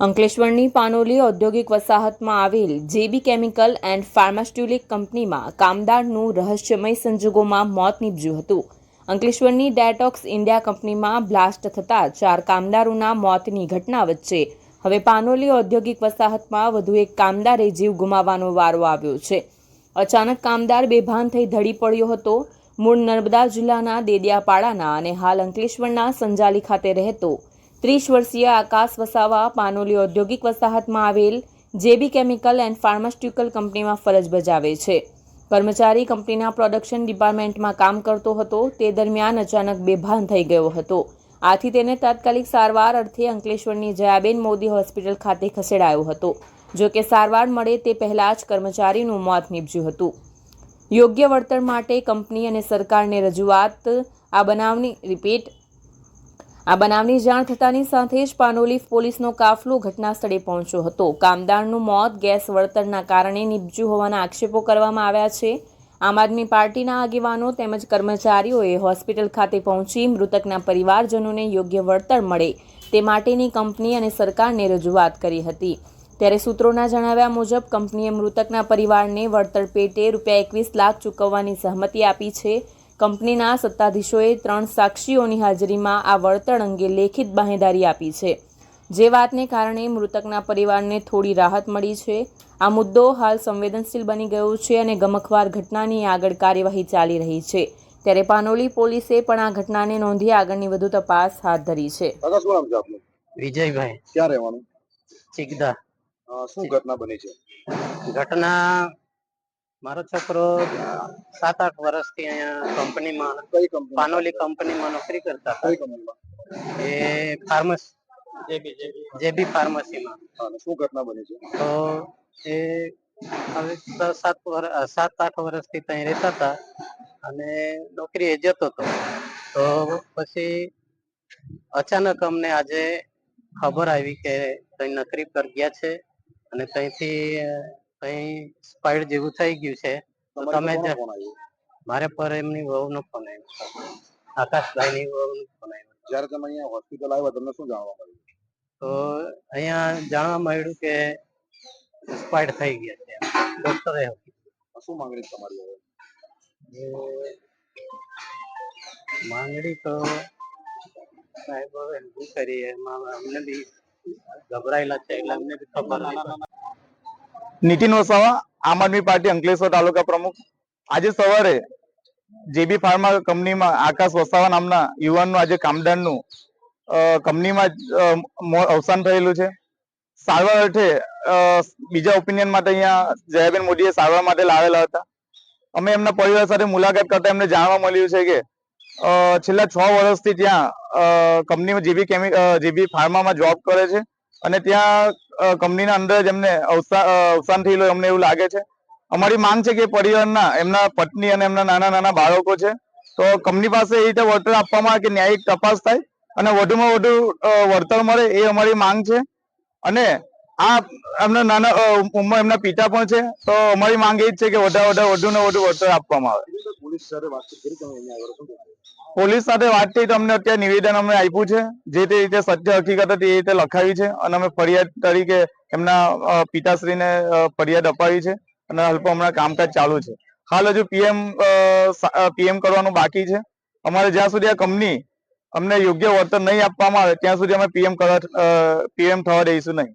અંકલેશ્વરની પાનોલી ઔદ્યોગિક વસાહતમાં આવેલ જેબી chemical and ફાર્માસ્યુટિક કંપનીમાં કામદારનું રહસ્યમય સંજોગોમાં મોત નીપજ્યું હતું. અંકલેશ્વરની ડેટોક્સ ઇન્ડિયા કંપનીમાં બ્લાસ્ટ થતાં ચાર કામદારોના મોતની ઘટના વચ્ચે હવે પાનોલી ઔદ્યોગિક વસાહતમાં વધુ એક કામદારે જીવ ગુમાવવાનો વારો આવ્યો છે. અચાનક કામદાર બેભાન થઈ ધડી પડ્યો હતો. મૂળ નર્મદા જિલ્લાના દેડિયાપાડાના અને હાલ અંકલેશ્વરના સંજાલી ખાતે રહેતો ત્રીસ વર્ષીય આકાશ વસાવા પાનોલી ઔદ્યોગિક વસાહતમાં આવેલ જેબી કેમિકલ એન્ડ ફાર્માસ્યુટિકલ કંપનીમાં ફરજ બજાવે છે. કર્મચારી કંપનીના પ્રોડક્શન ડિપાર્ટમેન્ટમાં કામ કરતો હતો. તે દરમિયાન અચાનક બેભાન થઈ ગયો હતો. આથી તેને તાત્કાલિક સારવાર અર્થે અંકલેશ્વરની જયાબેન મોદી હોસ્પિટલ ખાતે ખસેડાયો હતો. જો કે સારવાર મળે તે પહેલાં જ કર્મચારીનું મોત નીપજ્યું હતું. યોગ્ય વળતર માટે કંપની અને સરકારને રજૂઆત, આ બનાવની રિપીટ આ બનાવની જાણ થતાની સાથે જ પાનોલી પોલીસનો કાફલો ઘટના સ્થળે પહોંચ્યો હતો. કામદારનું મોત ગેસ વળતરના કારણે નીપજ્યું હોવાના આક્ષેપો કરવામાં આવ્યા છે. આમ આદમી પાર્ટીના આગેવાનો તેમજ કર્મચારીઓએ હોસ્પિટલ ખાતે પહોંચી મૃતકના પરિવારજનોને યોગ્ય વળતર મળે તે માટેની કંપની અને સરકારને રજૂઆત કરી હતી. ત્યારે સૂત્રોના જણાવ્યા મુજબ, કંપનીએ મૃતકના પરિવારને વળતર પેટે રૂપિયા એકવીસ લાખ ચૂકવવાની સહમતિ આપી છે. કંપનીના સત્તાધીશોએ ત્રણ સાક્ષીઓની હાજરીમાં આ વળતર અંગે લેખિત બાહેંધારી આપી છે. જે વાતને કારણે મૃતકના પરિવારને થોડી રાહત મળી છે. આ મુદ્દો હાલ સંવેદનશીલ બની ગયો છે અને ગમખવાર ઘટનાની આગળ કાર્યવાહી ચાલી રહી છે. ત્યારે પાનોલી પોલીસે પણ આ ઘટનાને નોંધી આગળની વધુ તપાસ હાથ ધરી છે. દાદા શું નામ છે આપનું? વિજયભાઈ. ક્યાં રહેવાનું? ચિગદા. શું ઘટના બની છે? ઘટના મારો છોકરો સાત આઠ વર્ષથી અહીંયા કંપનીમાં કઈ કંપની પાનોલી કંપનીમાં નોકરી કરતા હતા. કઈ કંપનીમાં? એ ફાર્મસી જેબી ફાર્મસીમાં. શું ઘટના બની છે? તો એ હવે સાત વર્ષ સાત આઠ વર્ષથી ત્યાં રહેતા હતા અને નોકરીએ જતો હતો. તો પછી અચાનક અમને આજે ખબર આવી કે ત્યાં નોકરી પર ગયા છે અને ત્યાંથી કઈ સ્પાઈડ જેવું થઈ ગયું છે તો તમે મારે પર એમની વહુનો ફોન આવ્યો આકાશભાઈની વહુનો ફોન આવ્યો જ્યારે તમે અહીંયા હોસ્પિટલ આવ્યા તમને શું જાણવા મળ્યું? તો અહીંયા જાણવા મળ્યું કે સ્પાઈડ થઈ ગયા છે. ડોક્ટરે શું માંગણી તમારી હવે? માંગણી તો સાહેબ હવે શું કરીએ? અમને બી ગભરાયેલા છે એટલે અમને બી ખબર નીતિન વસાવા, આમ આદમી પાર્ટી અંકલેશ્વર તાલુકા પ્રમુખ. આજે સવારે જેબી ફાર્મા કંપનીમાં આકાશ વસાવા નામના યુવાનનું આજે કામદારનું કંપનીમાં અવસાન થયેલું છે. સારવાર અર્થે બીજા ઓપિનિયન માટે અહીંયા જયાબેન મોદીએ સારવાર માટે લાવેલા હતા. અમે એમના પરિવાર સાથે મુલાકાત કરતા એમને જાણવા મળ્યું છે કે છેલ્લા છ વર્ષથી ત્યાં કંપનીમાં જેબી કેમિ જેબી ફાર્મામાં જોબ કરે છે અને ત્યાં કંપનીના અંદર જ એમને અવસાન થયેલું અમને એવું લાગે છે. અમારી માંગ છે કે પરિવારના, એમના પત્ની અને એમના નાના નાના બાળકો છે. તો કંપની પાસે એ રીતે વળતર આપવામાં કે ન્યાયિક તપાસ થાય અને વધુમાં વધુ વળતર મળે એ અમારી માંગ છે. અને આ એમના નાના ઉંમર એમના પિતા પણ છે. તો અમારી માંગ એ જ છે કે વધારે વધારે વધુ ને વધુ વળતર આપવામાં આવે. પોલીસ સાથે વાત થઈ તો અમને અત્યારે નિવેદન અમે આપ્યું છે. જે તે રીતે સત્ય હકીકત હતી એ રીતે લખાવી છે અને અમે ફરિયાદ તરીકે એમના પિતાશ્રીને ફરિયાદ અપાવી છે અને હાલ હમણાં કામકાજ ચાલુ છે. હાલ હજુ પીએમ પીએમ કરવાનું બાકી છે. અમારે જ્યાં સુધી આ કંપની અમને યોગ્ય વળતર નહીં આપવામાં આવે ત્યાં સુધી અમે પીએમ કરવા પીએમ થવા દઈશું નહીં.